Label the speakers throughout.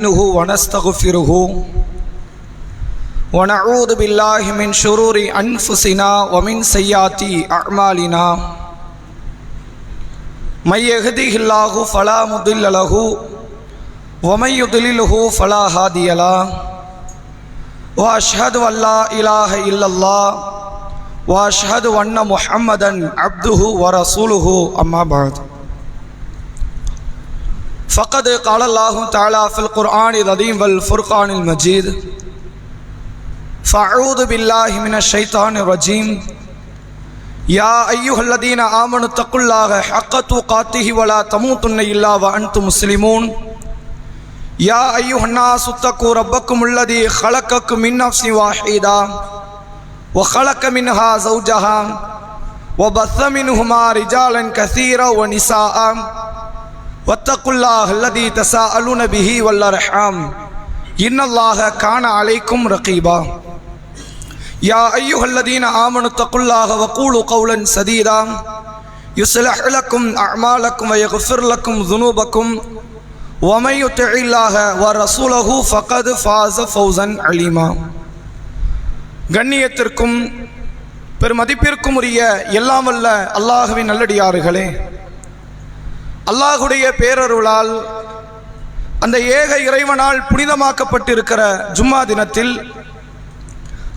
Speaker 1: نستعينه ونستغفره ونعوذ بالله من شرور أنفسنا ومن سيئات أعمالنا. من يهده الله فلا مضل له ومن يضلله فلا هادي له. وأشهد أن لا إله إلا الله وأشهد أن محمدا عبده ورسوله. أما بعد. فقد قال الله تعالى في القرآن العظيم والفرقان المجيد فأعوذ بالله من الشيطان الرجيم. يا أيها الذين آمنوا اتقوا الله حق تقاته ولا تموتن إلا وأنتم مسلمون. يا أيها الناس اتقوا ربكم الذي خلقكم من نفس واحدة وخلق منها زوجها وبث منهما رجالا كثيرا ونساء. واتقوا الله الذي تساءلون به والارحام ان الله كان عليكم رقيبا يا ايها الذين امنوا اتقوا الله وقولوا قولا سديدا يصلح لكم اعمالكم ويغفر لكم ذنوبكم ومن يطع الله ورسوله فقد فاز فوزا عليما கண்ணியத்திற்கும் பெருமதிப்பிற்கும் உரிய எல்லாம் வல்ல அல்லாஹுவின் நல்லடியார்களே அல்லாஹுடைய பேரருளால் அந்த ஏக இறைவனால் புனிதமாக்கப்பட்டிருக்கிற ஜும்மா தினத்தில்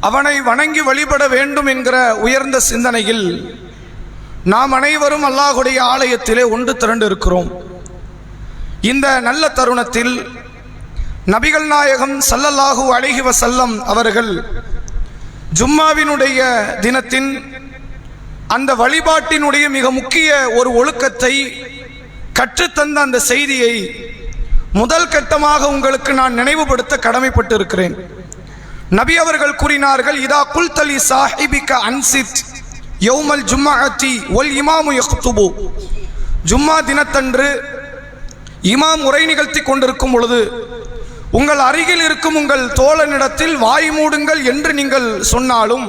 Speaker 1: அவனை வணங்கி வழிபட வேண்டும் என்கிற உயர்ந்த சிந்தனையில் நாம் அனைவரும் அல்லாஹுடைய ஆலயத்திலே ஒன்று திரண்டு இருக்கிறோம் இந்த நல்ல தருணத்தில் நபிகள் நாயகம் சல்லல்லாஹு அலைஹி வசல்லம் அவர்கள் ஜும்மாவினுடைய தினத்தின் அந்த வழிபாட்டினுடைய மிக முக்கிய ஒரு ஒழுக்கத்தை கற்றுத்தந்த அந்த செய்தியை முதல் கட்டமாக உங்களுக்கு நான் நினைவுபடுத்த கடமைப்பட்டு இருக்கிறேன் நபி அவர்கள் கூறினார்கள் இதா குல்தலி சாஹிபிக்க அன்சித் யௌமல் ஜும்மாத்தி ஒல் இமாமு யக்துபு. ஜும்மா தினத்தன்று இமாம் உரை நிகழ்த்தி கொண்டிருக்கும் பொழுது உங்கள் அருகில் இருக்கும் உங்கள் தோழனிடத்தில் வாய் மூடுங்கள் என்று நீங்கள் சொன்னாலும்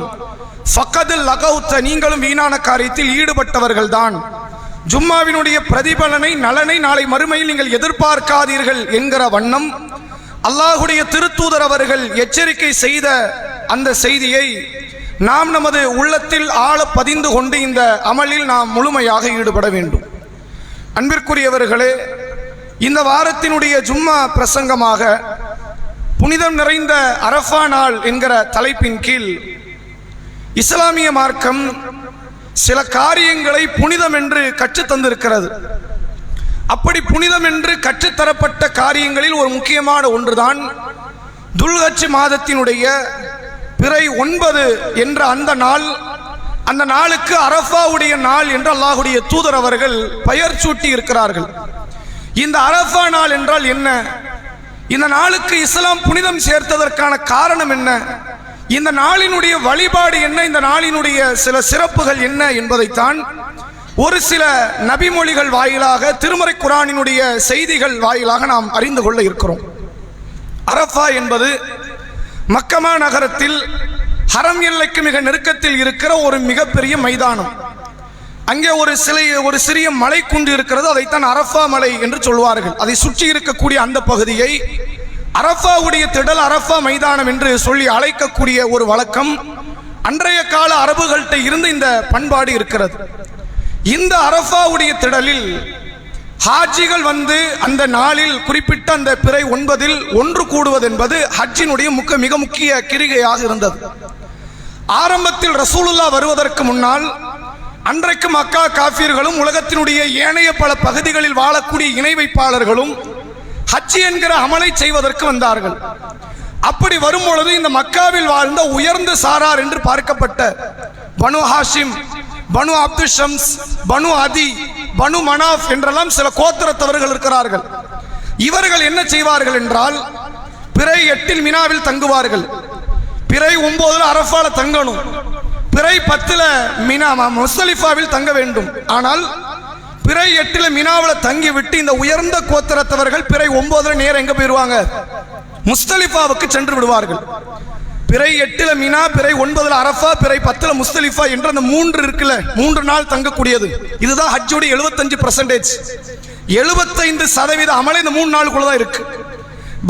Speaker 1: ஃபக்கதில் லகவுத்த நீங்களும் வீணான காரியத்தில் ஈடுபட்டவர்கள்தான். ஜும்மாவினுடைய பிரதிபலனை நலனை நாளை மறுமையில் நீங்கள் எதிர்பார்க்காதீர்கள் என்கிற வண்ணம் அல்லாஹுடைய திருத்தூதர் அவர்கள் எச்சரிக்கை செய்த அந்த செய்தியை நாம் நமது உள்ளத்தில் ஆழ பதிந்து கொண்டு இந்த அமலில் நாம் முழுமையாக ஈடுபட வேண்டும். அன்பிற்குரியவர்களே இந்த வாரத்தினுடைய ஜும்மா பிரசங்கமாக புனிதம் நிறைந்த அரஃபா நாள் என்கிற தலைப்பின் கீழ் இஸ்லாமிய மார்க்கம் சில காரியங்களை புனிதம் என்று கற்றுத்தந்திருக்கிறது அப்படி புனிதம் என்று கற்றுத்தரப்பட்ட காரியங்களில் ஒரு முக்கியமான ஒன்றுதான் துல்கட்சி மாதத்தினுடைய பிறை ஒன்பது என்ற அந்த நாள் அந்த நாளுக்கு அரஃபாவுடைய நாள் என்று அல்லாஹுடைய தூதர் அவர்கள் பெயர் சூட்டி இருக்கிறார்கள். இந்த அரஃபா நாள் என்றால் என்ன? இந்த நாளுக்கு இஸ்லாம் புனிதம் சேர்த்ததற்கான காரணம் என்ன? இந்த நாளினுடைய வழிபாடு என்ன? இந்த நாளினுடைய சில சிறப்புகள் என்ன என்பதைத்தான் ஒரு சில நபிமொழிகள் வாயிலாக திருமறை குரானினுடைய செய்திகள் வாயிலாக நாம் அறிந்து கொள்ள இருக்கிறோம். அரஃபா என்பது மக்கமா நகரத்தில் ஹரம் எல்லைக்கு மிக நெருக்கத்தில் இருக்கிற ஒரு மிகப்பெரிய மைதானம். அங்கே ஒரு சிலை ஒரு சிறிய மலை குன்று இருக்கிறது. அதைத்தான் அரஃபா மலை என்று சொல்வார்கள். அதை சுற்றி இருக்கக்கூடிய அந்த பகுதியை அரஃபாவுடைய திடல் அரஃபா மைதானம் என்று சொல்லி அழைக்கக்கூடிய ஒரு வழக்கம் அன்றைய கால அரபுகள்கிட்ட இருந்து இந்த பண்பாடு இருக்கிறது. இந்த அரஃபாவுடைய திடலில் ஹாஜிகள் வந்து அந்த நாளில் குறிப்பிட்ட அந்த பிறை ஒன்பதில் ஒன்று கூடுவது என்பது ஹஜ்ஜினுடைய முக்க மிக முக்கிய கிரிகையாக இருந்தது. ஆரம்பத்தில் ரசூலுல்லா வருவதற்கு முன்னால் அன்றைக்கு மக்கா காஃபியர்களும் உலகத்தினுடைய ஏனைய பல பகுதிகளில் வாழக்கூடிய இணை வைப்பாளர்களும் ஹஜ் என்கிற அமலை செய்வதற்கு வந்தார்கள். அப்படி வரும் பொழுது இந்த மக்காவில் வாழ்ந்த உயர்ந்த சாரார் என்று பார்க்கப்பட்ட பனு ஹாஷிம் பனு அப்து ஷம்ஸ் பனு அதி பனு மனாஃப் என்றெல்லாம் சில கோத்திரத்தவர்கள் இருக்கிறார்கள். இவர்கள் என்ன செய்வார்கள் என்றால் பிறை எட்டில் மினாவில் தங்குவார்கள். பிறை ஒன்பதுல அரஃபால தங்கணும். பிறை பத்துல மினா முஸ்தலிஃபாவில் தங்க வேண்டும். ஆனால் பிறை எட்டில் மினாவில் தங்கி விட்டு இந்த உயர்ந்த கோத்திரத்தவர்கள் பிறை ஒன்பதுல நேரம் எங்க போயிருவாங்க முஸ்தலிஃபாவுக்கு சென்று விடுவார்கள். பிறை எட்டுல மினா பிறை ஒன்பதுல அரஃபா பிறை பத்துல முஸ்தலிஃபா என்று அந்த மூன்று இருக்குல்ல மூன்று நாள் தங்கக்கூடியது. இதுதான் ஹஜ்ஜுடைய எழுபத்தஞ்சு பர்சன்டேஜ் எழுபத்தைந்து சதவீத அமல் இந்த மூணு நாளுக்குள்ள தான் இருக்கு.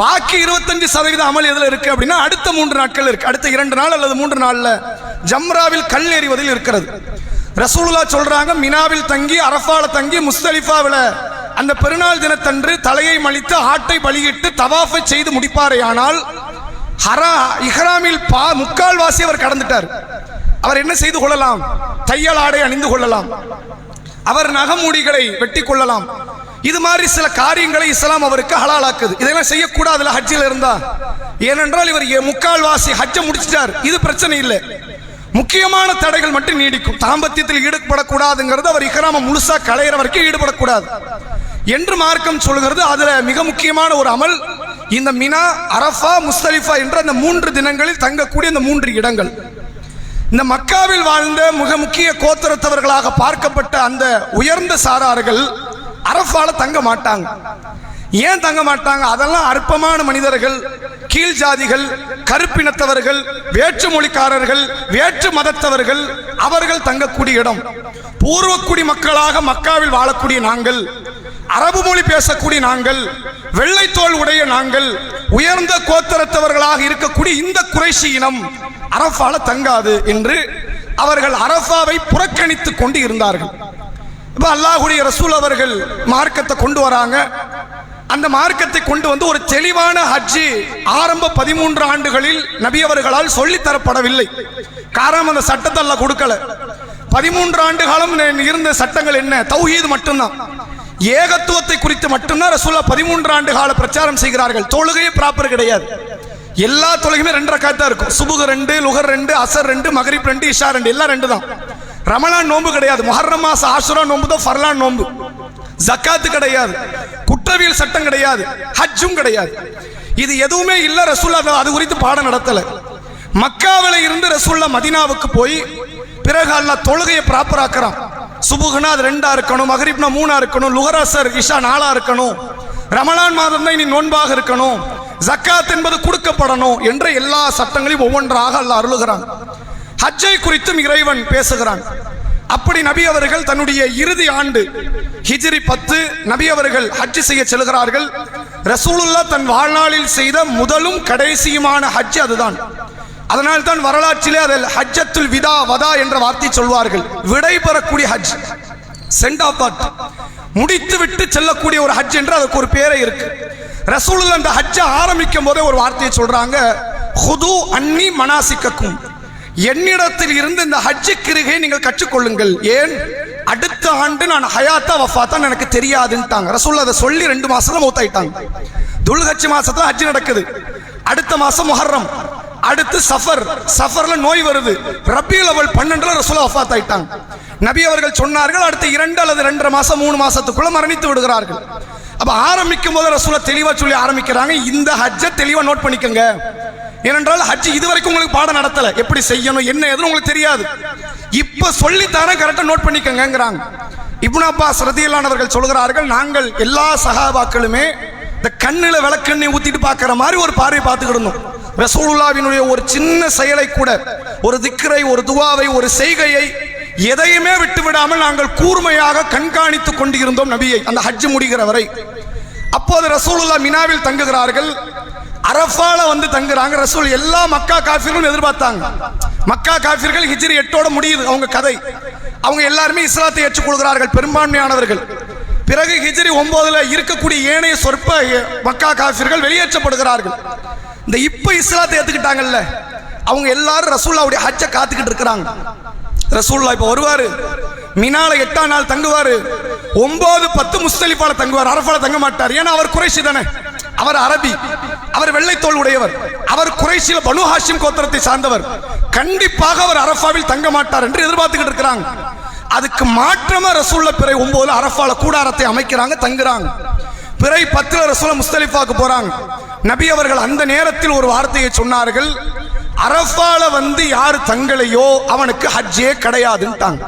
Speaker 1: பாக்கி இருபத்தஞ்சு சதவீத அமல் எதுல இருக்கு அப்படின்னா அடுத்த மூன்று நாட்கள் இருக்கு. அடுத்த இரண்டு நாள் அல்லது மூன்று நாள்ல ஜம்ராவில் கல் எறிவதில் இருக்கிறது. ரசூலுல்லா சொல்றாங்க மினாவில் தங்கி அரஃபால தங்கி முஸ்தலிஃபாவில் அந்த பெருநாள் தினத்தன்று தலையை மலித்து ஆட்டை பலியிட்டு தவாஃபை செய்து முடிப்பாரேயானால் ஹரா இஹ்ராமில் பா முக்கால்வாசி அவர் கடந்துட்டார். அவர் என்ன செய்து கொள்ளலாம்? தையல் ஆடை அணிந்து கொள்ளலாம். அவர் நகமூடிகளை வெட்டி கொள்ளலாம். இது மாதிரி சில காரியங்களை இஸ்லாம் அவருக்கு ஹலாலாக்குது. இதெல்லாம் செய்யக்கூடாதுல ஹஜ்ஜில் இருந்தா. ஏனென்றால் இவர் முக்கால் முக்கால்வாசி ஹஜ்ஜை முடிச்சிட்டார். இது பிரச்சனை இல்லை. முக்கியமான தடைகள் மட்டும் நீடிக்கும். தாம்பத்தியத்தில் ஈடுபடக்கூடாதுங்கிறது அவர் இஹ்ராம முழுசா களையிற வரைக்கும் ஈடுபடக்கூடாது. என்று மார்க்கம் சொல்கிறது அதுல மிக முக்கியமான ஒரு அமல் இந்த மினா அரஃபா முஸ்தலிஃபா என்ற அந்த மூன்று தினங்களில் தங்கக்கூடிய இந்த மூன்று இடங்கள். இந்த மக்காவில் வாழ்ந்த மிக முக்கிய கோத்திரத்தவர்களாக பார்க்கப்பட்ட அந்த உயர்ந்த சாரார்கள் அரஃபால தங்க மாட்டாங்க. ஏன் தங்க மாட்டாங்க? அதெல்லாம் அற்பமான மனிதர்கள் கீழ் ஜாதிகள் கருப்பினத்தவர்கள் வேற்று மொழிக்காரர்கள் வேற்று மதத்தவர்கள் அவர்கள் தங்கக்கூடிய இடம். பூர்வக்குடி மக்களாக மக்காவில் வாழக்கூடிய நாங்கள் அரபு மொழி பேசக்கூடிய நாங்கள் வெள்ளைத்தோல் உடைய நாங்கள் உயர்ந்த கோத்தரத்தவர்களாக இருக்கக்கூடிய இந்த குறைஷி இனம் அரஃபால தங்காது என்று அவர்கள் அரஃபாவை புறக்கணித்துக் கொண்டு இருந்தார்கள். இப்போ அல்லாஹுடைய ரசூல் அவர்கள் மார்க்கத்தை கொண்டு வராங்க. அந்த மார்க்கத்தை கொண்டு வந்து ஒரு தெளிவான ஹஜ்ஜி ஆரம்ப பதிமூன்று ஆண்டுகளில் நபி அவர்களால் சொல்லித் தரப்படவில்லை காரணம் அந்த சட்டத்தை எல்லாம் கொடுக்கல. பதிமூன்று ஆண்டு காலம் இருந்த சட்டங்கள் என்ன? தௌஹீது மட்டும்தான். ஏகத்துவத்தை குறித்து மட்டும்தான் ரசூல்லா பதிமூன்று ஆண்டு கால பிரச்சாரம் செய்கிறார்கள். தொழுகையே ப்ராப்பர் கிடையாது. எல்லா தொழுகையுமே ரெண்டு ரக்காத்தா இருக்கும். சுபுக ரெண்டு லுகர் ரெண்டு அசர் ரெண்டு மகரிப் ரெண்டு இஷா ரெண்டு எல்லாம் ரெண்டு தான். ரமலான் நோன்பு கிடையாது. மொஹர்ரம் மாசம் ஆசுரா நோன்பு தான் ஃபர்லான் நோன்பு. ஜக்காத்து கிடையாது. குற்றவியல் சட்டம் கிடையாது. ஹஜ்ஜும் கிடையாது. இது எதுவுமே இல்ல ரசூல்லா அது- குறித்து பாடம் நடத்தல. மக்காவில இருந்து ரசூல்லா மதீனாவுக்கு போய் பிறகு அல்லா தொழுகையை ப்ராப்பராக்குறான் சுபுகுனா அது ரெண்டா இருக்கணும் மகரிப்னா மூணா இருக்கணும் லுகராசர் இஷா நாலா இருக்கணும் ரமலான் மாதம் தான் இனி நோன்பாக இருக்கணும் ஜக்காத் என்பது கொடுக்கப்படணும் என்ற எல்லா சட்டங்களையும் ஒவ்வொன்றாக அல்ல அருளுகிறான். ஹஜ்ஜை குறித்தும் இறைவன் பேசுகிறான். அப்படி நபி அவர்கள் தன்னுடைய இறுதி ஆண்டு ஹிஜிரி பத்து நபி அவர்கள் ஹஜ் செய்ய செல்கிறார்கள். ரசூலுல்லா தன் வாழ்நாளில் செய்த முதலும் கடைசியுமான ஹஜ் அதுதான். அதனால் தான் வரலாற்றிலே அதில் ஹஜ்ஜத்துல் விதா வதா என்ற வார்த்தை சொல்வார்கள். விடை பெறக்கூடிய ஹஜ். சென்ட் ஆஃப் முடித்து விட்டு செல்லக்கூடிய ஒரு ஹஜ் என்று அதுக்கு ஒரு பேரே இருக்கு. ரசூலுல்லா அந்த ஹஜ்ஜை ஆரம்பிக்கும் போதே ஒரு வார்த்தையை சொல்றாங்க. ஹுது அன்னி மனாசிக்கக்கும் என்னிடத்தில் இருந்து இந்த ஹஜ்ஜு கிருகை நீங்கள் கற்றுக்கொள்ளுங்கள். ஏன்? அடுத்த ஆண்டு நான் ஹயாத்தா வஃபாத்தான் எனக்கு தெரியாதுன்ட்டாங்க. ரசூல் அதை சொல்லி ரெண்டு மாசத்துல மௌத்தாயிட்டாங்க. துல்ஹஜ் மாசத்துல ஹஜ்ஜு நடக்குது. அடுத்த மாசம் முஹர்ரம். அடுத்து சஃபர். சஃபர்ல நோய் வருது. ரபியுல் லெவல் பன்னெண்டுல ரசூலா வஃபாத் ஆயிட்டாங்க நபி அவர்கள் சொன்னார்கள் அடுத்த இரண்டு அல்லது ரெண்டரை மாசம் மூணு மாசத்துக்குள்ள மரணித்து விடுகிறார்கள். அப்ப ஆரம்பிக்கும் போது ரசூலா தெளிவா சொல்லி ஆரம்பிக்கிறாங்க. இந்த ஹஜ்ஜை தெளிவா நோட் பண்ணிக்கோங்க. ஏனென்றால் ஹஜ் இதுவரைக்கும் உங்களுக்கு பாடம் நடத்தல. எப்படி செய்யணும் என்ன எதுவும் உங்களுக்கு தெரியாது. இப்ப சொல்லி தரேன் கரெக்டா நோட் பண்ணிக்கங்கங்கிறாங்க. இப்னு அப்பாஸ் ரதியல்லானவர்கள் சொல்கிறார்கள் நாங்கள் எல்லா சகாபாக்களுமே இந்த கண்ணில் விளக்கெண்ணை ஊத்திட்டு பார்க்குற மாதிரி ஒரு பார்வை பார்த்துக்கிட்டு இருந்தோம். ரசூலுல்லாவினுடைய ஒரு சின்ன செயலை கூட ஒரு திக்கரை ஒரு துவாவை ஒரு செய்கையை எதையுமே விட்டு விடாமல் நாங்கள் கூர்மையாக கண்காணித்துக் கொண்டிருந்தோம் நபியை. அந்த ஹஜ் முடிகிற வரை. அப்போது ரசூலுல்லா மினாவில் தங்குகிறார்கள். அரஃபால வந்து தங்குறாங்க. ரசூல் எல்லா மக்கா காஃபிர்களும் எதிர்பார்த்தாங்க. மக்கா காஃபிர்கள் ஹிஜ்ரி எட்டோட முடியுது. அவங்க கதை. அவங்க எல்லாருமே இஸ்லாத்தை ஏற்றுக்கொள்கிறார்கள். பெரும்பான்மையானவர்கள். பிறகு ஹிஜ்ரி ஒன்பதுல இருக்கக்கூடிய ஏனைய சொற்ப மக்கா காஃபிர்கள் வெளியேற்றப்படுகிறார்கள். இந்த இப்ப இஸ்லாத்தை ஏத்துக்கிட்டாங்கல்ல. அவங்க எல்லாரும் ரசூல்லாவுடைய ஹஜ்ஜை காத்துக்கிட்டு இருக்கிறாங்க. ரசூல்லா இப்ப வருவாரு. மினால எட்டாம் நாள் தங்குவாரு. ஒன்பது பத்து முஸ்தலிஃபால தங்குவார். அரஃபால தங்க மாட்டார். ஏன்னா அவர் குறைஷி தானே. அவர் அரபி அவர் வெள்ளைத்தோல் உடையவர் அவர் குறைசியில் பனு ஹாஷிம் கோத்திரத்தை சார்ந்தவர். கண்டிப்பாக அவர் அரஃபாவில் தங்க மாட்டார் என்று எதிர்பார்த்துக்கிட்டு இருக்கிறாங்க. அதுக்கு மாற்றமா ரசூல்ல பிறை ஒன்பது அரஃபால கூடாரத்தை அமைக்கிறாங்க தங்குறாங்க. பிறை பத்துல ரசூல முஸ்தலிஃபாக்கு போறாங்க. நபி அவர்கள் அந்த நேரத்தில் ஒரு வார்த்தையை சொன்னார்கள் அரஃபால வந்து யார் தங்களையோ அவனுக்கு ஹஜ்ஜே கிடையாதுன்ட்டாங்க.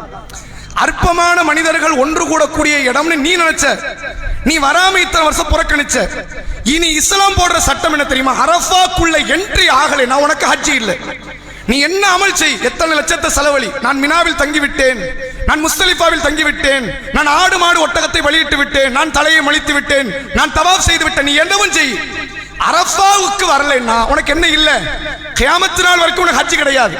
Speaker 1: அற்பமான மனிதர்கள் ஒன்று கூடக்கூடிய இடம்னு நீ நினைச்ச. நீ வராம இத்தனை வருஷம் புறக்கணிச்ச. இனி இஸ்லாம் போடுற சட்டம் என்ன தெரியுமா? அரஃபாக்குள்ள என்ட்ரி ஆகலை. நான் உனக்கு ஹஜ்ஜி இல்லை. நீ என்ன அமல் செய்? எத்தனை லட்சத்தை செலவழி? நான் மினாவில் தங்கிவிட்டேன். நான் முஸ்தலிஃபாவில் தங்கிவிட்டேன். நான் ஆடு மாடு ஒட்டகத்தை வெளியிட்டு விட்டேன். நான் தலையை மலித்து விட்டேன். நான் தவாப் செய்து விட்டேன். நீ என்னவும் செய். அரஃபாவுக்கு வரலைன்னா உனக்கு என்ன இல்ல? கியாமத்து நாள் வரைக்கும் உனக்கு ஹஜ் கிடையாது.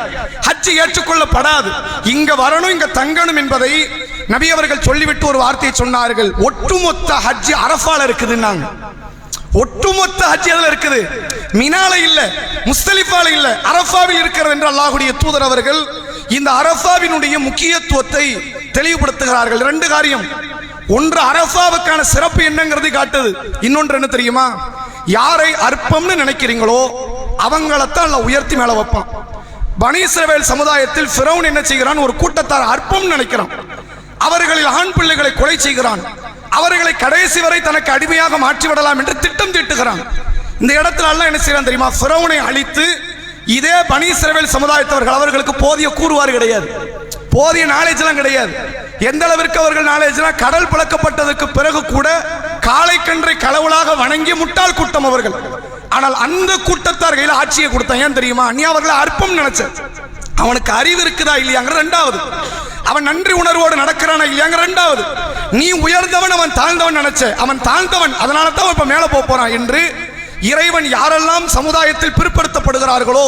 Speaker 1: ஹஜ் ஏற்றுக்கொள்ளப்படாது. இங்க வரணும் இங்க தங்கணும் என்பதை நபி அவர்கள் சொல்லிவிட்டு ஒரு வார்த்தையை சொன்னார்கள். ஒட்டுமொத்த ஹஜ்ஜு அரஃபால இருக்குதுன்னாங்க ஒட்டுமொத்த ஹஜ் எதுல இருக்குது? மினால இல்ல முஸ்தலிஃபால இல்ல அரஃபாவில் இருக்கிறது என்று அல்லாஹுடைய தூதர் அவர்கள் இந்த அரஃபாவினுடைய முக்கியத்துவத்தை தெளிவுபடுத்துகிறார்கள். ரெண்டு காரியம். ஒன்று அரஃபாவுக்கான சிறப்பு என்னங்கிறது காட்டுது. இன்னொன்று என்ன தெரியுமா? யாரை அற்பம்னு நினைக்கிறீங்களோ அவங்களத்தான் அல்லாஹ் உயர்த்தி மேல வைப்பான். பனீஸ்ரவேல் சமுதாயத்தில் ஃபிரௌன் என்ன செய்கிறான்? ஒரு கூட்டத்தார் அற்பம் நினைக்கிறான். அவர்களில் ஆண் பிள்ளைகளை கொலை செய்கிறான். அவர்களை கடைசி வரை தனக்கு அடிமையாக மாற்றி விடலாம் என்று திட்டம் தீட்டுகிறான். இந்த இடத்துல என்ன செய்யறான் தெரியுமா? ஃபிரௌனை அழித்து இதே பனீஸ்ரவேல் சமுதாயத்தவர்கள் அவர்களுக்கு போதிய கூறுவார் கிடையாது. போதிய நாலேஜ் எல்லாம் கிடையாது. எந்த அளவிற்கு அவர்கள் நாலேஜ்னா கடல் பழக்கப்பட்டதுக்கு பிறகு கூட காளை கன்றை கடவுளாக வணங்கிய முட்டாள் கூட்டம் அவர்கள். ஆனால் அந்த கூட்டத்தார் கையில் ஆட்சியை கொடுத்தான். ஏன் தெரியுமா? நீ அவர்களை அற்பம் நினைச்ச. அவனுக்கு அறிவு இருக்குதா இல்லையாங்கிற ரெண்டாவது. அவன் நன்றி உணர்வோடு நடக்கிறானா இல்லையாங்க ரெண்டாவது. நீ உயர்ந்தவன் அவன் தாழ்ந்தவன் நினைச்ச. அவன் தாழ்ந்தவன் அதனால தான் அவன் இப்ப மேல போறான் என்று இறைவன் யாரெல்லாம் சமுதாயத்தில் பிற்படுத்தப்படுகிறார்களோ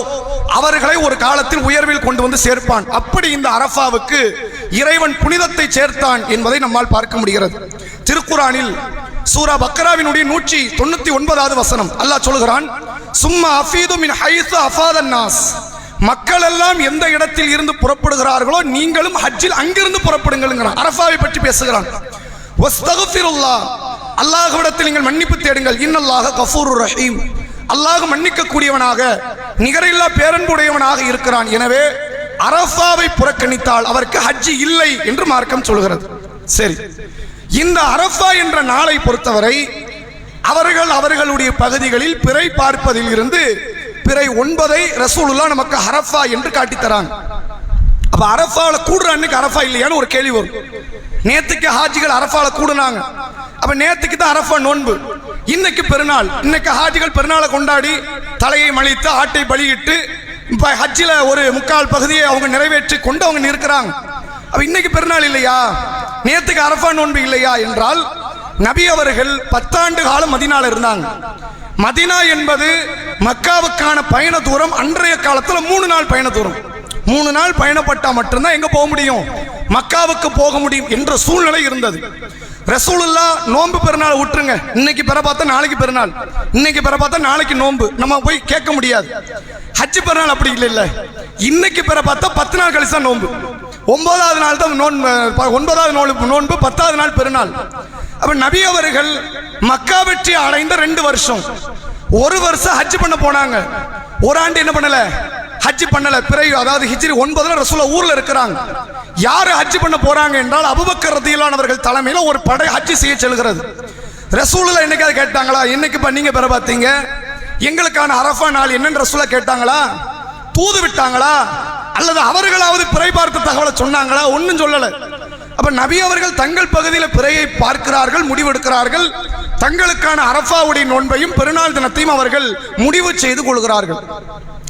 Speaker 1: அவர்களை ஒரு காலத்தில் உயர்வில் கொண்டு வந்து சேர்ப்பான். அப்படி இந்த அரஃபாவுக்கு இறைவன் புனிதத்தை சேர்த்தான் என்பதை நம்மால் பார்க்க முடிகிறது. திருக்குறானில் சூரா பக்ராவினுடைய நூற்றி தொண்ணூத்தி ஒன்பதாவது வசனம் அல்லாஹ் சொல்கிறான் சும்மா அஃபீது மின் ஹைசு அஃபாதன் நாஸ் மக்கள் எல்லாம் எந்த இடத்தில் இருந்து புறப்படுகிறார்களோ நீங்களும் ஹஜ்ஜில் அங்கிருந்து புறப்படுங்கள் அரஃபாவை பற்றி பேசுகிறான். அல்லாஹ்விடத்தில் நீங்கள் மன்னிப்பு தேடுங்கள். இன்னல்லாக கஃபூர் ரஹீம். அல்லாஹ் மன்னிக்க கூடியவனாக நிகரில்லா பேரன்புடையவனாக இருக்கிறான். எனவே அரஃபாவை புறக்கணித்தால் அவருக்கு ஹஜ்ஜி இல்லை என்று மார்க்கம் சொல்கிறது. சரி. இந்த அரஃபா என்ற நாளை பொறுத்தவரை அவர்கள் அவர்களுடைய பகுதிகளில் பிறை பார்ப்பதில் இருந்து பிறை ஒன்பதை ரசூலுல்லா நமக்கு அரஃபா என்று காட்டித்தராங்க அப்ப அரஃபாவில் கூடுற அன்னைக்கு அரஃபா இல்லையான்னு ஒரு கேள்வி வரும். நேத்துக்கு ஹாஜிகள் அரஃபாவில் கூடுனாங்க. அப்ப நேத்துக்கு தான் அரஃபா நோன்பு. இன்னைக்கு பெருநாள். இன்னைக்கு ஹாஜிகள் பெருநாளை கொண்டாடி தலையை மலித்து ஆட்டை பலியிட்டு இப்போ ஹஜ்ஜில் ஒரு முக்கால் பகுதியை அவங்க நிறைவேற்றி கொண்டு அவங்க நிற்கிறாங்க. அப்போ இன்னைக்கு பெருநாள் இல்லையா? நேற்றுக்கு அரஃபா நோன்பு இல்லையா என்றால் நபி அவர்கள் பத்தாண்டு காலம் மதினால இருந்தாங்க. மதினா என்பது மக்காவுக்கான பயண தூரம் அன்றைய காலத்தில் மூணு நாள் பயண தூரம். மூணு நாள் பயணப்பட்டா மட்டும்தான் எங்க போக முடியும்? மக்காவுக்கு போக முடியும் என்ற சூழ்நிலை இருந்தது. ரசூலுல்லா நோன்பு பெருநாள் விட்டுருங்க. இன்னைக்கு பெற பார்த்தா நாளைக்கு பெருநாள். இன்னைக்கு பெற பார்த்தா நாளைக்கு நோன்பு. நம்ம போய் கேட்க முடியாது. ஹஜ்ஜு பெருநாள் அப்படி இல்லை இல்லை இன்னைக்கு பெற பார்த்தா பத்து நாள் கழிச்சா நோன்பு. ஒன்பதாவது நாள் தான் நோன்பு ப- ஒன்பதாவது நோன்பு நோன்பு பத்தாவது நாள் பெருநாள். அப்ப நபி அவர்கள் மக்கா வெற்றி அடைந்த ரெண்டு வருஷம். ஒரு வருஷம் ஹஜ் பண்ண போனாங்க. ஒரு ஆண்டு என்ன பண்ணல? ஹஜ் பண்ணல பிறகு அதாவது ஹிஜ்ரி ஒன்பதுல ரசூல ஊர்ல இருக்கிறாங்க. யாரு ஹஜ் பண்ண போறாங்க என்றால் அபுபக்கர் ரத்தியிலானவர்கள் தலைமையில ஒரு படை ஹஜ் செய்ய செல்கிறது. ரசூலுல்லா என்னைக்காவது கேட்டாங்களா? என்னைக்கு பண்ணீங்க நீங்க பெற பார்த்தீங்க? எங்களுக்கான அரஃபா நாள் என்னன்னு ரசூலா கேட்டாங்களா? தூது விட்டாங்களா? அல்லது அவர்களாவது பிறை பார்த்த தகவலை சொன்னாங்களா? ஒன்றும் சொல்லலை. அப்ப நபி அவர்கள் தங்கள் பகுதியில் பிறையை பார்க்கிறார்கள் முடிவெடுக்கிறார்கள். தங்களுக்கான அரஃபாவுடைய நோன்பையும் பெருநாள் தினத்தையும் அவர்கள் முடிவு செய்து கொள்கிறார்கள்.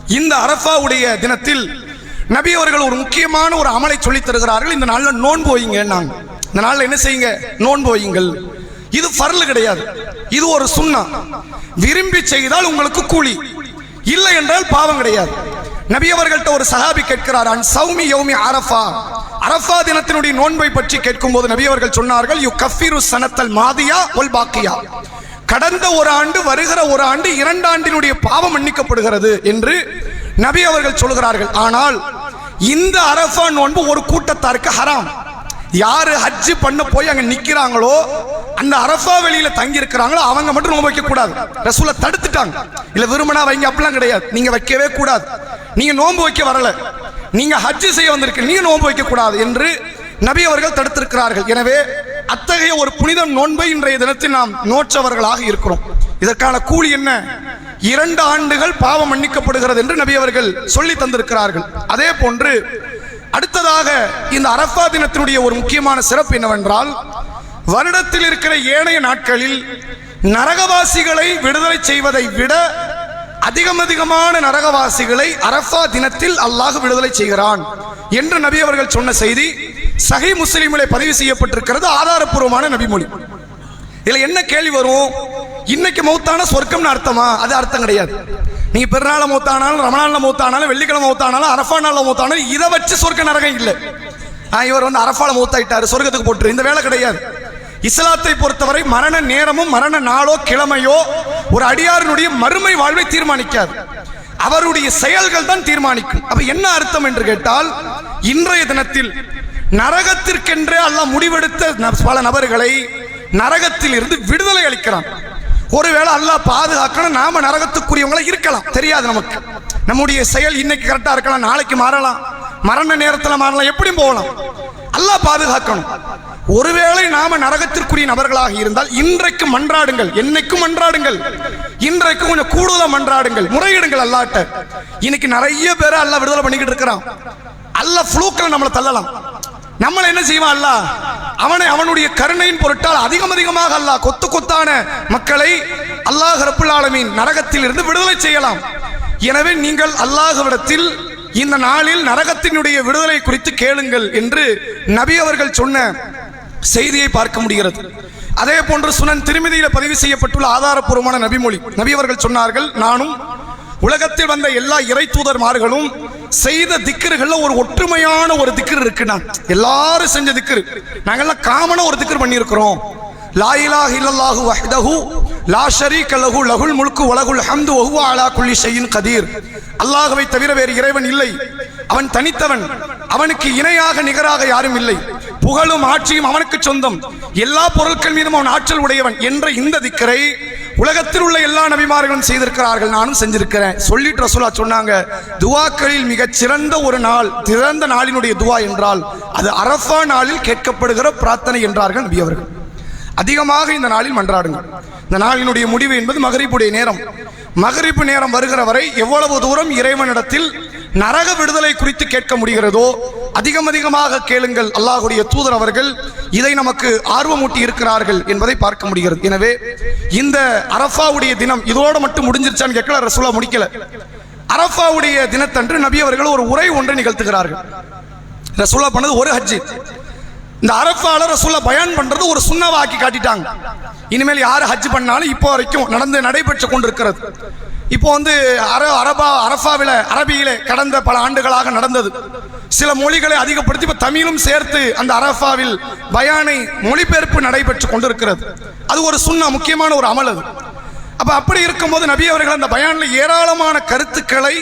Speaker 1: இந்த அரஃபாவுடைய தினத்தில் நபி அவர்கள் ஒரு முக்கியமான ஒரு அமலை சொல்லித் தருகிறார்கள். இந்த நாளில் நோன்பு வைங்க நாங்க. இந்த நாளில் என்ன செய்யுங்க? நோன்பு வையுங்கள். இது ஃபர்ல் கிடையாது. இது ஒரு சுண்ணா. விரும்பி செய்தால் உங்களுக்கு கூலி. இல்லை என்றால் பாவம் கிடையாது. நபி அவர்கள்ட்ட ஒரு சஹாபி கேட்கிறார் அன் சௌமி யௌமி அரஃபா. அரஃபா தினத்தினுடைய நோன்பை பற்றி கேட்கும்போது நபி அவர்கள் சொன்னார்கள் யு கஃபிரு சனத்தல் மாதியா ஒல் பாக்கியா. கடந்த ஒரு ஆண்டு வருகிற ஒரு ஆண்டு இரண்டு ஆண்டினுடைய பாவம் மன்னிக்கப்படுகிறது என்று நபி அவர்கள் சொல்கிறார்கள். ஆனால் இந்த அரசா நோன்பு ஒரு கூட்டத்தாருக்கு ஹராம். யாரு ஹஜ் பண்ண போய் அங்க நிக்கிறாங்களோ அந்த அரஃபா வெளியில தங்கி இருக்கிறாங்களோ அவங்க மட்டும் நோன்பு வைக்க கூடாது. ரசூல தடுத்துட்டாங்க. இல்ல விரும்பினா வைங்க அப்படிலாம் கிடையாது. நீங்க வைக்கவே கூடாது. நீங்க நோன்பு வைக்க வரல. நீங்க ஹஜ் செய்ய வந்திருக்கு நீங்க நோன்பு வைக்க கூடாது என்று நபி அவர்கள் தடுத்திருக்கிறார்கள். எனவே அத்தகைய ஒரு புனித நோன்பை இன்றைய தினத்தில் நாம் நோற்றவர்களாக இருக்கிறோம். இதற்கான கூலி என்ன? இரண்டு ஆண்டுகள் பாவம் மன்னிக்கப்படுகிறது என்று நபி அவர்கள் சொல்லி தந்திருக்கிறார்கள். அதே போன்று அடுத்ததாக இந்த அரஃபா தினத்தினுடைய ஒரு முக்கியமான சிறப்பு என்னவென்றால் வருடத்தில் இருக்கிற ஏனைய நாட்களில் நரகவாசிகளை விடுதலை செய்வதை விட அதிகம் அதிகமான நரகவாசிகளை அரஃபா தினத்தில் அல்லாஹ் விடுதலை செய்கிறான் என்று நபி அவர்கள் சொன்ன செய்தி சஹி முஸ்லிமிலே பதிவு செய்யப்பட்டிருக்கிறது ஆதாரப்பூர்வமான நபிமொழி. இதுல என்ன கேள்வி வரும் இன்னைக்கு மௌத்தான சொர்க்கம்னு அர்த்தமா? அது அர்த்தம் கிடையாது. நீங்க பெருநாள மௌத்தானாலும் ரமணால மௌத்தானாலும் வெள்ளிக்கிழமை மௌத்தானாலும் அரஃபா நாள மௌத்தானாலும் இதை வச்சு சொர்க்க நரகம் இல்லை. இவர் வந்து அரஃபால மௌத்தாயிட்டாரு சொர்க்கத்துக்கு போட்டு இந்த வேலை கிடையாது. இஸ்லாத்தை பொறுத்தவரை மரண நேரமும் மரண நாளோ கிழமையோ ஒரு அடியாரினுடைய மறுமை வாழ்வை தீர்மானிக்காது. அவருடைய செயல்கள் தான் தீர்மானிக்கும். அப்ப என்ன அர்த்தம் என்று கேட்டால் இன்றைய தினத்தில் நரகத்திற்கென்றே அல்லாஹ் முடிவெடுத்த ந- பல நபர்களை நரகத்தில் இருந்து விடுதலை அளிக்கிறான் ஒருவேளை அல்லாஹ் பாதுகாக்கணும் நாம நரகத்துக்குரியவங்களா இருக்கலாம். தெரியாது நமக்கு. நம்முடைய செயல் இன்னைக்கு கரெக்டா இருக்கலாம் நாளைக்கு மாறலாம். மரண நேரத்தில் மாறலாம் எப்படியும் போகலாம். அல்லாஹ் பாதுகாக்கணும். ஒருவேளை நாம நரகத்திற்குரிய நபர்களாக இருந்தால் இன்றைக்கு மன்றாடுங்கள். என்னைக்கும் மன்றாடுங்கள். இன்றைக்கு கொஞ்சம் கூடுதலாக மன்றாடுங்கள். முறையிடுங்கள் அல்லாட்ட இன்னைக்கு நிறைய பேரை அல்லா விடுதலை பண்ணிக்கிட்டு இருக்கிறான். அல்ல ஃப்ளூக்கில் நம்மளை தள்ளலாம். நம்மளை என்ன செய்வான் அல்லாஹ் அவனை அவனுடைய கருணையின் பொருட்டால் அதிகம் அதிகமாக அல்லாஹ் கொத்து கொத்தான மக்களை அல்லாஹ் ரப்புல்லாலமின் ஆலமீன் நரகத்தில் இருந்து விடுதலை செய்யலாம். எனவே நீங்கள் அல்லாஹ்விடத்தில் இந்த நாளில் நரகத்தினுடைய விடுதலை குறித்து கேளுங்கள் என்று நபி அவர்கள் சொன்ன செய்தியை பார்க்க முடிகிறது. அதே போன்று சுனன் திருமதியில பதிவு செய்யப்பட்டுள்ள ஆதாரப்பூர்வமான நபிமொழி நபி அவர்கள் சொன்னார்கள் நானும் உலகத்தில் வந்த எல்லா இறை தூதர்மார்களும் செய்த திக்கிறுகள்ல ஒரு ஒற்றுமையான ஒரு திக்கர் இருக்குண்ணா. எல்லாரும் செஞ்ச திக்கர். நாங்கெல்லாம் காமனா ஒரு திக்கர் பண்ணியிருக்கிறோம். லாயிலாக இல்லல்லாஹு வஹ்தஹு லா ஷரீக லஹு லஹுல் முல்கு வலகுல் ஹம்து வஹுவ அலா குல்லி ஷையின் கதீர். அல்லாஹ்வை தவிர வேறு இறைவன் இல்லை. அவன் தனித்தவன். அவனுக்கு இணையாக நிகராக யாரும் இல்லை. புகழும் ஆட்சியும் அவனுக்கு சொந்தம். எல்லா பொருட்கள் மீதும் அவன் ஆற்றல் உடையவன் என்ற இந்த திக்கரை உலகத்தில் உள்ள எல்லா நபிமார்களும் செய்திருக்கிறார்கள் நானும் செஞ்சிருக்கிறேன். சொல்லிட்டு ரசூலா சொன்னாங்க துவாக்களில் மிகச் சிறந்த ஒரு நாள் திறந்த நாளினுடைய துவா என்றால் அது அரஃபா நாளில் கேட்கப்படுகிற பிரார்த்தனை என்றார்கள் நபி அவர்கள். அதிகமாக இந்த நாளில் மன்றாடுங்கள். இந்த நாளினுடைய முடிவு என்பது மகரிப்புடைய நேரம். மகரிப்பு நேரம் வருகிற வரை எவ்வளவு தூரம் இறைவனிடத்தில் நரக விடுதலை குறித்து கேட்க முடிகிறதோ அதிகம் அதிகமாக கேளுங்கள் அல்லாஹுடைய தூதர் அவர்கள் இதை நமக்கு ஆர்வமூட்டி இருக்கிறார்கள் என்பதை பார்க்க முடிகிறது. எனவே இந்த அரஃபாவுடைய தினம் இதோட மட்டும் முடிஞ்சிருச்சான்னு கேட்கல ரசூலா முடிக்கல. அரஃபாவுடைய தினத்தன்று நபி அவர்கள் ஒரு உரை ஒன்றை நிகழ்த்துகிறார்கள். ரசூலா பண்ணது ஒரு ஹஜ்ஜி. இந்த அரபால ரசூல்லா பயான் பண்றது ஒரு சுண்ணவாக்கி காட்டிட்டாங்க. இனிமேல் யார் ஹஜ் பண்ணாலும் இப்போ வரைக்கும் நடந்து நடைபெற்று கொண்டிருக்கிறது. இப்போ வந்து அர அரபா அரஃபாவில அரபியிலே கடந்த பல ஆண்டுகளாக நடந்தது. சில மொழிகளை அதிகப்படுத்தி இப்போ தமிழும் சேர்த்து அந்த அரஃபாவில் பயானை மொழிபெயர்ப்பு நடைபெற்று கொண்டிருக்கிறது. அது ஒரு சுண்ணா முக்கியமான ஒரு அமல் அது. அப்போ அப்படி இருக்கும்போது நபி அவர்கள் அந்த பயானில் ஏராளமான கருத்துக்களை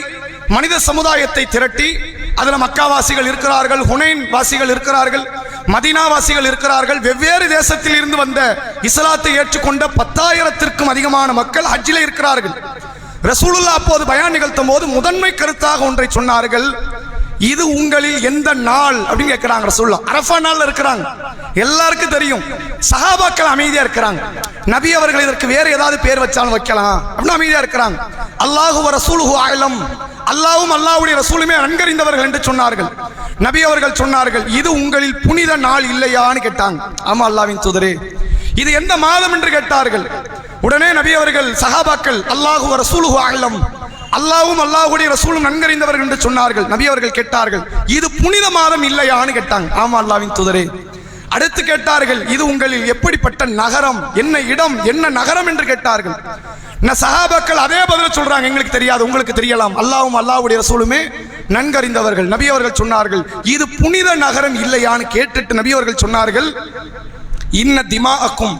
Speaker 1: மனித சமுதாயத்தை திரட்டி அதில் மக்காவாசிகள் இருக்கிறார்கள் ஹுனைன் வாசிகள் இருக்கிறார்கள் மதினாவாசிகள் இருக்கிறார்கள். வெவ்வேறு தேசத்தில் இருந்து வந்த இஸ்லாத்தை ஏற்றுக்கொண்ட பத்தாயிரத்திற்கும் அதிகமான மக்கள் ஹஜ்ஜில் இருக்கிறார்கள். ரசூலுல்லா அப்போது பயான் நிகழ்த்தும் போது முதன்மை கருத்தாக ஒன்றை சொன்னார்கள். இது உங்களில் எந்த நாள் அப்படின்னு கேட்கிறாங்க ரசூல்லா அரஃபா நாள் இருக்கிறாங்க. எல்லாருக்கும் தெரியும். சஹாபாக்கள் அமைதியா இருக்கிறாங்க. நபி அவர்கள் இதற்கு வேற ஏதாவது பேர் வச்சாலும் வைக்கலாம். அப்படின்னு அமைதியா இருக்கிறாங்க. அல்லாஹு வ ரசூலுஹு அல்லாவும் அல்லாஹ்வுடைய ரசூலுமே நன்கறிந்தவர்கள் என்று சொன்னார்கள். நபி அவர்கள் சொன்னார்கள் இது உங்களில் புனித நாள் இல்லையான்னு கேட்டாங்க. ஆமா அல்லாஹ்வின் தூதரே இது எந்த மாதம் என்று கேட்டார்கள். உடனே நபி அவர்கள் சஹாபாக்கள் அல்லாஹு ரசூலு ரசூலுஹு ஆலம் அல்லாவும் அல்லாஹ்வுடைய ரசூலும் நன்கறிந்தவர்கள் என்று சொன்னார்கள். நபி அவர்கள் கேட்டார்கள் இது புனித மாதம் இல்லையான்னு கேட்டாங்க. ஆமா அல்லாவின் தூதரே. அடுத்து கேட்டார்கள் இது உங்களில் எப்படிப்பட்ட நகரம்? என்ன இடம்? என்ன நகரம் என்று கேட்டார்கள். ந- அதே பதில சொல்றாங்க எங்களுக்கு தெரியாது உங்களுக்கு தெரியலாம். அல்லாவும் அல்லாஹ்வுடைய ரசூலுமே நன்கறிந்தவர்கள். நபி அவர்கள் சொன்னார்கள் இது புனித நகரம் இல்லையான்னு கேட்டுட்டு நபி அவர்கள் சொன்னார்கள் இன்ன திமாஅக்கும்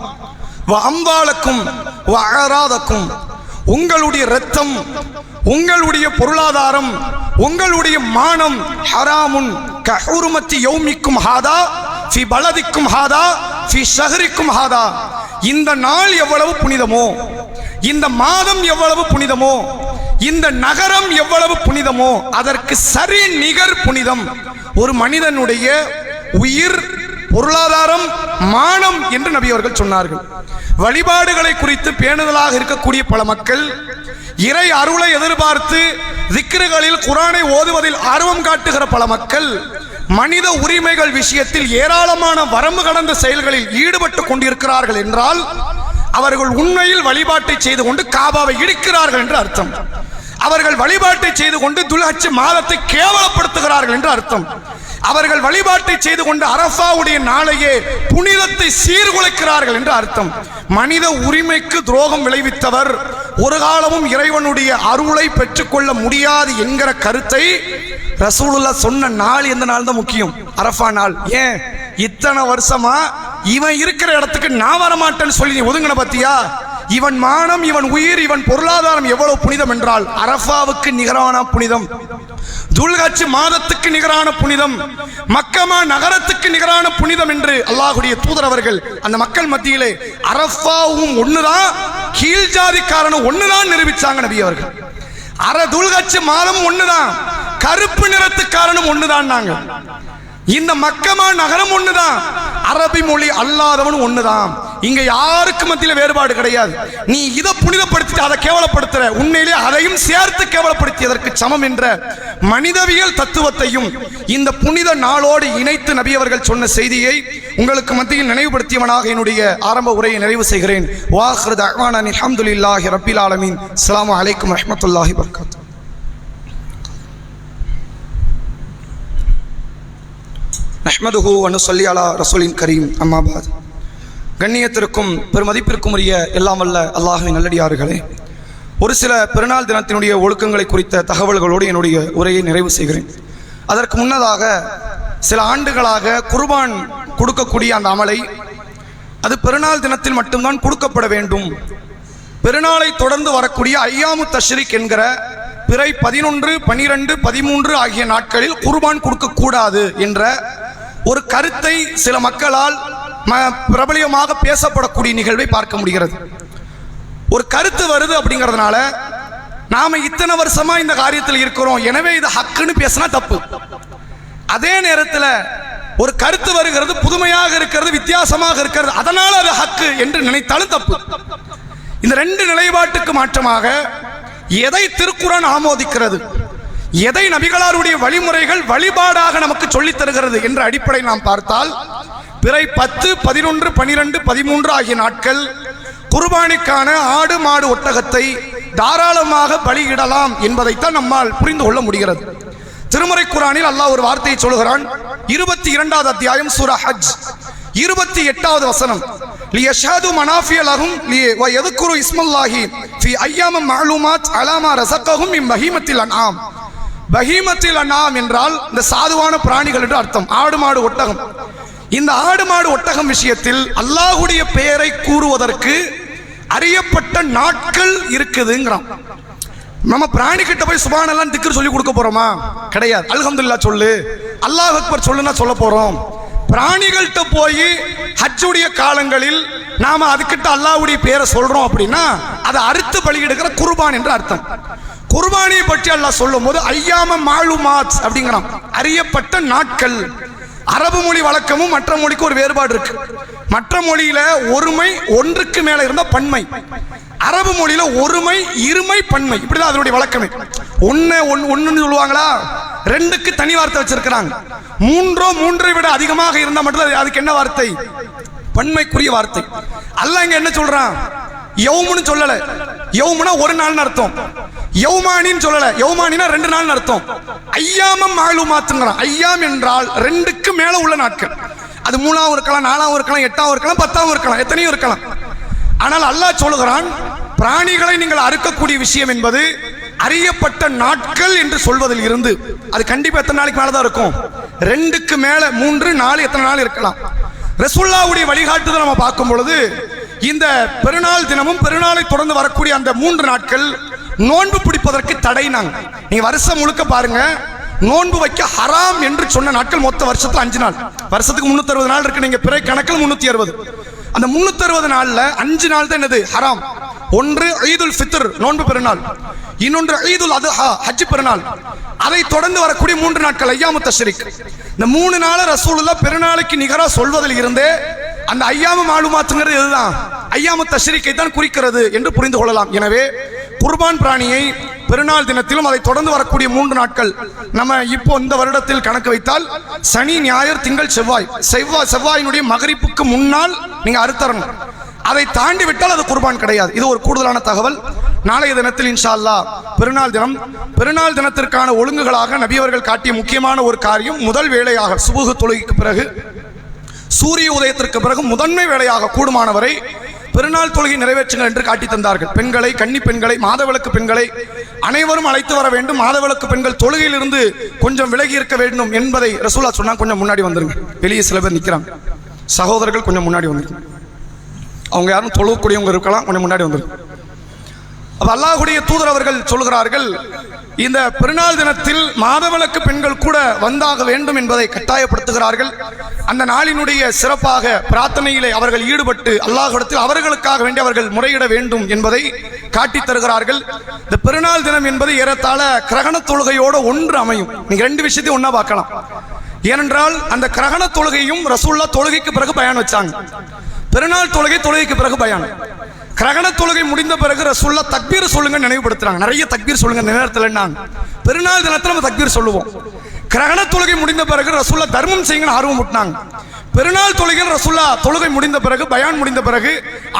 Speaker 1: வ அம்பாலக்கும் வ அழராதக்கும் உங்களுடைய ரத்தம் உங்களுடைய பொருளாதாரம் உங்களுடைய மானம் ஹராமுன் கஹுருமத்தி யௌமிக்கும் ஹாதா ஃபி பலதிக்கும் ஹாதா ஃபி ஷஹரிக்கும் ஹாதா. இந்த நாள் எவ்வளவு புனிதமோ இந்த மாதம் எவ்வளவு புனிதமோ இந்த நகரம் எவ்வளவு புனிதமோ அதற்கு சரி நிகர் புனிதம். ஒரு மனிதனுடைய உயிர் பொருளாதாரம் மானம் என்று நபி அவர்கள் சொன்னார்கள். வழிபாடுகளை குறித்து பேணுதலாக இருக்கக்கூடிய பல மக்கள் இறை அருளை எதிர்பார்த்து திக்ருகளில் குரானை ஓதுவதில் ஆர்வம் காட்டுகிற பல மக்கள் மனித உரிமைகள் விஷயத்தில் ஏராளமான வரம்பு கடந்த செயல்களில் ஈடுபட்டு கொண்டிருக்கிறார்கள் என்றால் அவர்கள் உண்மையில் வழிபாட்டை செய்து கொண்டு காபாவை இடிக்கிறார்கள் என்று அர்த்தம். அவர்கள் வழிபாட்டை செய்து கொண்டு துல்ஹஜ் மாதத்தை கேவலப்படுத்துகிறார்கள் என்று அர்த்தம். அவர்கள் வழிபாட்டை செய்து கொண்டு அரசாவுடைய நாளையே புனிதத்தை சீர்குலைக்கிறார்கள் என்று அர்த்தம். மனித உரிமைக்கு துரோகம் விளைவித்தவர் ஒரு காலமும் இறைவனுடைய அருளை பெற்றுக்கொள்ள முடியாது என்கிற கருத்தை ரசூலுல்லா சொன்ன நாள் எந்த நாள் தான் முக்கியம்? அரஃபா நாள். ஏன்? இத்தனை வருஷமா இவன் இருக்கிற இடத்துக்கு நான் வரமாட்டேன்னு சொல்லி நீ ஒதுங்கின பத்தியா? இவன் மானம் இவன் உயிர் இவன் பொருளாதாரம் எவ்வளவு புனிதம் என்றால் அரஃபாவுக்கு நிகரான புனிதம். ஜூல்காட்சி மாதத்துக்கு நிகரான புனிதம் மக்கமா நகரத்துக்கு நிகரான புனிதம் என்று அல்லாஹுடைய தூதர் அவர்கள் அந்த மக்கள் மத்தியிலே அரஃபாவும் ஒண்ணுதான் கீழ் ஜாதிக்காரனும் ஒண்ணுதான் நிரூபிச்சாங்க நபி அவர்கள். அற தூள்காட்சி மாதம் ஒண்ணுதான் கருப்பு நிறத்துக்காரனும் ஒண்ணுதான் நாங்கள் இந்த மக்கமா நகரம் ஒண்ணுதான். அரபி மொழி அல்லாதவன் ஒண்ணுதான். இங்க யாருக்கு மத்தியில வேறுபாடு கிடையாது. நீ இதை புனிதப்படுத்திட்டு அதை கேவலப்படுத்துற. உண்மையிலே அதையும் சேர்த்து கேவலப்படுத்தியதற்கு சமம் என்ற மனிதவியல் தத்துவத்தையும் இந்த புனித நாளோடு இணைத்து நபி அவர்கள் சொன்ன செய்தியை உங்களுக்கு மத்தியில் நினைவுபடுத்தியவனாக என்னுடைய ஆரம்ப உரையை நிறைவு செய்கிறேன். வாஹ்ரத் அஹ்வான் ரபில் ஆலமின் ஆலமீன். வலைக்கம் அலைக்கும் வரஹ்மத்துல்லாஹி வபரகாத்துஹு அனு வனுசல்லி அலா ரசூலின் கரீம். அம்மாபாத் கண்ணியத்திற்கும் பெருமதிப்பிற்கும் உரிய எல்லாம் வல்ல அல்லாஹின் நல்லடியார்களே ஒரு சில பெருநாள் தினத்தினுடைய ஒழுக்கங்களை குறித்த தகவல்களோடு என்னுடைய உரையை நிறைவு செய்கிறேன். அதற்கு முன்னதாக சில ஆண்டுகளாக குர்பான் கொடுக்கக்கூடிய அந்த அமலை அது பெருநாள் தினத்தில் மட்டும்தான் கொடுக்கப்பட வேண்டும். பெருநாளை தொடர்ந்து வரக்கூடிய ஐயாமு தஷ்ரிக் என்கிற பிறை பதினொன்று பனிரெண்டு பதிமூன்று ஆகிய நாட்களில் குர்பான் கொடுக்கக்கூடாது என்ற ஒரு கருத்தை சில மக்களால் ம- பிரபலியமாக பேசப்படக்கூடிய நிகழ்வை பார்க்க முடிகிறது. ஒரு கருத்து வருது அப்படிங்கிறதுனால நாம இத்தனை வருஷமா இந்த காரியத்தில் இருக்கிறோம். எனவே இது ஹக்குன்னு பேசினா தப்பு. அதே நேரத்தில் ஒரு கருத்து வருகிறது புதுமையாக இருக்கிறது வித்தியாசமாக இருக்கிறது. அதனால் அது ஹக்கு என்று நினைத்தாலும் தப்பு. இந்த ரெண்டு நிலைப்பாட்டுக்கு மாற்றமாக எதை திருக்குறான் ஆமோதிக்கிறது? எதை நபிகளாருடைய வழிமுறைகள் வழிபாடாக நமக்கு சொல்லித் தருகிறது என்ற அடிப்படை நாம் பார்த்தால் பிறை பத்து பதினொன்று பனிரெண்டு பதிமூன்று ஆகிய நாட்கள் குர்பானிக்கான ஆடு மாடு ஒட்டகத்தை தாராளமாக பலியிடலாம் என்பதைத்தான் நம்மால் புரிந்து கொள்ள முடிகிறது. திருமறை குரானில் அல்லாஹ் ஒரு வார்த்தையை சொல்கிறான் இருபத்தி இரண்டாவது அத்தியாயம் சூரா ஹஜ். இருபத்தி எட்டாவது வசனம். லி யஷாது மனாஃபியல் அகும் வ எதுக்குரு இஸ்மல்லாஹி ஃபி ஐயாம மாலுமாத் அலாமா ரசக்ககும் இம் மஹிமத்தில் அன்ஆம். பகிமத்தில் அண்ணாம் என்றால் இந்த சாதுவான பிராணிகள் என்று அர்த்தம். ஆடு மாடு ஒட்டகம். இந்த ஆடு மாடு ஒட்டகம் விஷயத்தில் அல்லாஹுடைய பெயரை கூறுவதற்கு அறியப்பட்ட நாட்கள் இருக்குதுங்கிறான். நம்ம பிராணி கிட்ட போய் சுபானெல்லாம் திக்கர் சொல்லி கொடுக்க போறோமா? கிடையாது. அல்ஹம்துல்லா சொல்லு. அல்லாஹ் அக்பர் சொல்லுன்னா சொல்ல போறோம். பிராணிகள்கிட்ட போய் ஹஜ்ஜுடைய காலங்களில் நாம அதுக்கிட்ட அல்லாவுடைய பேரை சொல்றோம் அப்படின்னா அதை அறுத்து பலி எடுக்கிற குருபான் என்று அர்த்தம். குர்பானியை பற்றி அல்லாஹ் சொல்லும் போது ஐயாம மாலுமாத் அப்படிங்கிறான். அறியப்பட்ட நாட்கள். அரபு மொழி வழக்கமும் மற்ற மொழிக்கு ஒரு வேறுபாடு இருக்கு. மற்ற மொழியில ஒருமை ஒன்றுக்கு மேல இருந்த பன்மை. அரபு மொழியில ஒருமை இருமை பன்மை. இப்படிதான் அதனுடைய வழக்கமே. ஒன்னு ஒன்னு சொல்லுவாங்களா? ரெண்டுக்கு தனி வார்த்தை வச்சிருக்கிறாங்க. மூன்றோ மூன்றை விட அதிகமாக இருந்தா மட்டும் அதுக்கு என்ன வார்த்தை? பன்மைக்குரிய வார்த்தை. அல்ல இங்க என்ன சொல்றான்? யௌமுன்னு சொல்லல. யவுமுனா ஒரு நாள்னு அர்த்தம். யௌமானின்னு சொல்லல. யௌமானினா ரெண்டு நாள்னு அர்த்தம். ஐயாமம் மாலுமாத்துங்கிறான். ஐயாம் என்றால் ரெண்டுக்கு மேல உள்ள நாட்கள். அது மூணாவும் இருக்கலாம் நாலாவும் இருக்கலாம் எட்டாவும் இருக்கலாம் பத்தாவும் இருக்கலாம் எத்தனையும் இருக்கலாம். ஆனால் அல்லாஹ் சொல்லுகிறான் பிராணிகளை நீங்கள் அறுக்கக்கூடிய விஷயம் என்பது அறியப்பட்ட நாட்கள் என்று சொல்வதில் இருந்து. அது கண்டிப்பா எத்தனை நாளைக்கு மேலதான் இருக்கும்? ரெண்டுக்கு மேல மூன்று நாலு எத்தனை நாள் இருக்கலாம்? ரசுல்லாவுடைய வழிகாட்டுதல் நம்ம பார்க்கும் பொழுது இந்த பெருநாள் தினமும் பெருநாளை தொடர்ந்து வரக்கூடிய அந்த மூன்று நாட்கள் நோன்பு பிடிப்பதற்கு தடை நாங்க. நீங்க வருஷம் முழுக்க பாருங்க நோன்பு வைக்க ஹராம் என்று சொன்ன நாட்கள் மொத்த வருஷத்துல அஞ்சு நாள். வருஷத்துக்கு முன்னூத்தி அறுபது நாள் இருக்கு நீங்க பிற கணக்கில் முன்னூத்தி அறுபது அந்த முன்னூத்தி அறுபது நாள்ல அஞ்சு நாள் தான் என்னது? ஹராம். ஒன்று ஈதுல் ஃபித்ர் நோன்பு பெருநாள். இன்னொன்று ஈதுல் அதுஹா ஹஜ் பெருநாள். அதை தொடர்ந்து வரக்கூடிய மூன்று நாட்கள் ஐயாமு தஷ்ரிக். இந்த மூணு நாள் ரசூலுல்லாஹ் பெருநாளைக்கு நிகரா சொல்வதில் இருந்தே அந்த ஐயாமு மாலுமாத்துங்கிறது இதுதான் ஐயாமு தஷ்ரிக்கை தான் குறிக்கிறது என்று புரிந்து கொள்ளலாம். எனவே குர்பான் பிராணியை பெருநாள் தினத்திலும் அதை தொடர்ந்து வரக்கூடிய மூன்று நாட்கள். நம்ம இப்போ இந்த வருடத்தில் கணக்கு வைத்தால் சனி ஞாயிறு திங்கள் செவ்வாய். செவ்வாய் செவ்வாயினுடைய மகரிப்புக்கு முன்னால் நீங்க அறுத்தரணும். அதை தாண்டி விட்டால் அது குர்பான் கிடையாது. இது ஒரு கூடுதலான தகவல். நாளைய தினத்தில் இன்ஷா அல்லாஹ் பெருநாள் தினம் பெருநாள் தினத்திற்கான ஒழுங்குகளாக நபியவர்கள் காட்டிய முக்கியமான ஒரு காரியம் முதல் வேலையாக சுபுகு தொழுகைக்கு பிறகு சூரிய உதயத்திற்கு பிறகு முதன்மை வேலையாக கூடுமானவரை பெருநாள் தொழுகை நிறைவேற்றுங்கள் என்று காட்டி தந்தார்கள். பெண்களை கன்னி பெண்களை மாதவிளக்கு பெண்களை அனைவரும் அழைத்து வர வேண்டும். மாதவிளக்கு பெண்கள் தொழுகையிலிருந்து கொஞ்சம் விலகி இருக்க வேண்டும் என்பதை ரசூலா சொன்னா கொஞ்சம் முன்னாடி வந்துருங்க. வெளியே சில பேர் நிற்கிறாங்க சகோதரர்கள் கொஞ்சம் முன்னாடி வந்துருங்க. அவங்க யாரும் தொழுகக்கூடியவங்க இருக்கலாம். கொஞ்சம் முன்னாடி வந்துருங்க. அப்ப அல்லாஹுடைய தூதர் அவர்கள் சொல்கிறார்கள் இந்த பெருநாள் தினத்தில் மாதவிளக்கு பெண்கள் கூட வந்தாக வேண்டும் என்பதை கட்டாயப்படுத்துகிறார்கள். அந்த நாளினுடைய சிறப்பாக பிரார்த்தனையிலே அவர்கள் ஈடுபட்டு அல்லாஹிடத்தில் அவர்களுக்காக வேண்டி அவர்கள் முறையிட வேண்டும் என்பதை காட்டித் தருகிறார்கள். இந்த பெருநாள் தினம் என்பது ஏறத்தாழ கிரகண தொழுகையோட ஒன்று அமையும். நீங்க ரெண்டு விஷயத்தையும் ஒன்றா பார்க்கலாம். ஏனென்றால் அந்த கிரகண தொழுகையும் ரசூல்லா தொழுகைக்கு பிறகு பயன் வச்சாங்க. பெருநாள் தொழுகை தொழுகைக்கு பிறகு பயணம் கிரகண தொழுகை முடிந்த பிறகு ரசுல்லா தக்பீர் சொல்லுங்க நினைவுபடுத்துறாங்க. நிறைய தக்பீர் சொல்லுங்க இந்த நேரத்தில் பெருநாள் தினத்தில் நம்ம தக்பீர் சொல்லுவோம். கிரகண தொழுகை முடிந்த பிறகு ரசுல்லா தர்மம் செய்யுங்கன்னு ஆர்வம் விட்டாங்க பெருநாள் தொழுகையில் ரசூல்லா தொழுகை முடிந்த பிறகு பயான் முடிந்த பிறகு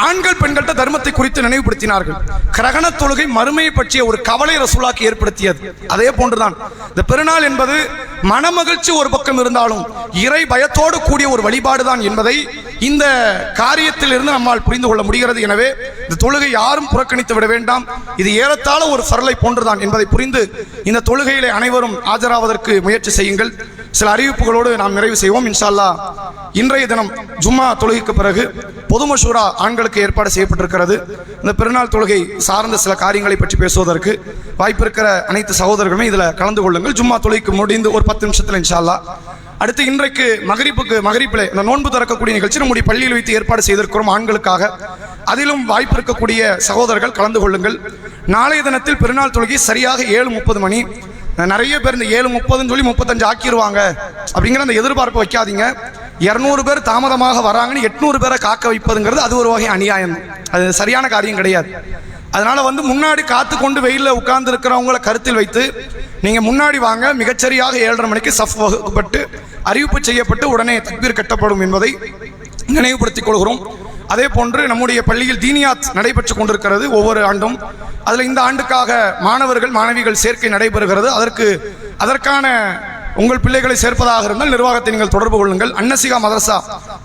Speaker 1: ஆண்கள் பெண்கள்கிட்ட தர்மத்தை குறித்து நினைவுபடுத்தினார்கள். கிரகண தொழுகை மறுமையை பற்றிய ஒரு கவலை ரசுல்லாக்கு ஏற்படுத்தியது. அதே போன்றுதான். இந்த பெருநாள் என்பது மனமகிழ்ச்சி ஒரு பக்கம் இருந்தாலும் இறை பயத்தோடு கூடிய ஒரு வழிபாடுதான் என்பதை இந்த காரியத்திலிருந்து நம்மால் புரிந்து கொள்ள முடிகிறது. எனவே இந்த தொழுகை யாரும் புறக்கணித்து விட வேண்டாம். இது ஏறத்தாழ ஒரு சரலை போன்றுதான் என்பதை புரிந்து இந்த தொழுகையிலே அனைவரும் ஆஜராவதற்கு முயற்சி செய்யுங்கள். சில அறிவிப்புகளோடு நாம் நிறைவு செய்வோம். இன்ஷால்லா இன்றைய தினம் ஜும்மா தொழுகைக்கு பிறகு பொதுமசூரா ஆண்களுக்கு ஏற்பாடு செய்யப்பட்டிருக்கிறது. இந்த பெருநாள் தொழுகை சார்ந்த சில காரியங்களை பற்றி பேசுவதற்கு வாய்ப்பு இருக்கிற அனைத்து சகோதரர்களுமே இதில் கலந்து கொள்ளுங்கள். ஜும்மா தொழுகைக்கு முடிந்து ஒரு பத்து நிமிஷத்தில் இன்ஷால்லா அடுத்து இன்றைக்கு மகரிப்புக்கு மகரிப்பில் இந்த நோன்பு திறக்கக்கூடிய நிகழ்ச்சி நம்முடைய பள்ளியில் வைத்து ஏற்பாடு செய்திருக்கிறோம் ஆண்களுக்காக. அதிலும் வாய்ப்பு இருக்கக்கூடிய சகோதரர்கள் கலந்து கொள்ளுங்கள். நாளைய தினத்தில் பெருநாள் தொழுகை சரியாக ஏழு முப்பது மணி. நிறைய பேர் இந்த ஏழு முப்பதுன்னு சொல்லி முப்பத்தஞ்சு ஆக்கிடுவாங்க அப்படிங்கிற அந்த எதிர்பார்ப்பு வைக்காதீங்க. இரநூறு பேர் தாமதமாக வராங்கன்னு எட்நூறு பேரை காக்க வைப்பதுங்கிறது அது ஒரு வகை அநியாயம். அது சரியான காரியம் கிடையாது. அதனால வந்து முன்னாடி காத்து கொண்டு வெயிலில் உட்கார்ந்து இருக்கிறவங்கள கருத்தில் வைத்து நீங்க முன்னாடி வாங்க மிகச்சரியாக ஏழரை மணிக்கு சஃப் வகுக்கப்பட்டு அறிவிப்பு செய்யப்பட்டு உடனே தக்பீர் கட்டப்படும் என்பதை நினைவுபடுத்திக் கொள்கிறோம். அதே போன்று நம்முடைய பள்ளியில் தீனியாத் நடைபெற்றுக் கொண்டிருக்கிறது ஒவ்வொரு ஆண்டும். அதில் இந்த ஆண்டுக்காக மாணவர்கள் மாணவிகள் சேர்க்கை நடைபெறுகிறது. அதற்கு அதற்கான உங்கள் பிள்ளைகளை சேர்ப்பதாக இருந்தால் நிர்வாகத்தை நீங்கள் தொடர்பு கொள்ளுங்கள். அன்னசிகா மதரசா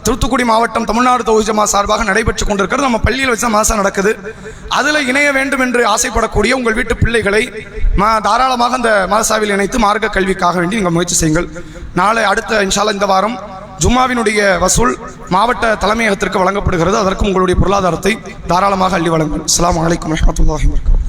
Speaker 1: திருத்துக்குடி மாவட்டம் தமிழ்நாடு தொகுஜமா சார்பாக நடைபெற்றுக் கொண்டிருக்கிறது. நம்ம பள்ளியில் வச்சு மாசம் நடக்குது. அதில் இணைய வேண்டும் என்று ஆசைப்படக்கூடிய உங்கள் வீட்டு பிள்ளைகளை மா தாராளமாக அந்த மதசாவில் இணைத்து மார்க்க கல்விக்காக வேண்டி நீங்கள் முயற்சி செய்யுங்கள். நாளை அடுத்த இன்ஷால்லா இந்த வாரம் ஜும்மாவினுடைய வசூல் மாவட்ட தலைமையகத்திற்கு வழங்கப்படுகிறது. அதற்கு உங்களுடைய பொருளாதாரத்தை தாராளமாக அள்ளி வழங்குங்கள். அஸ்லாம் வலைக்கம் வரஹ்மத்துல்லாஹி வபரகாத்துஹு.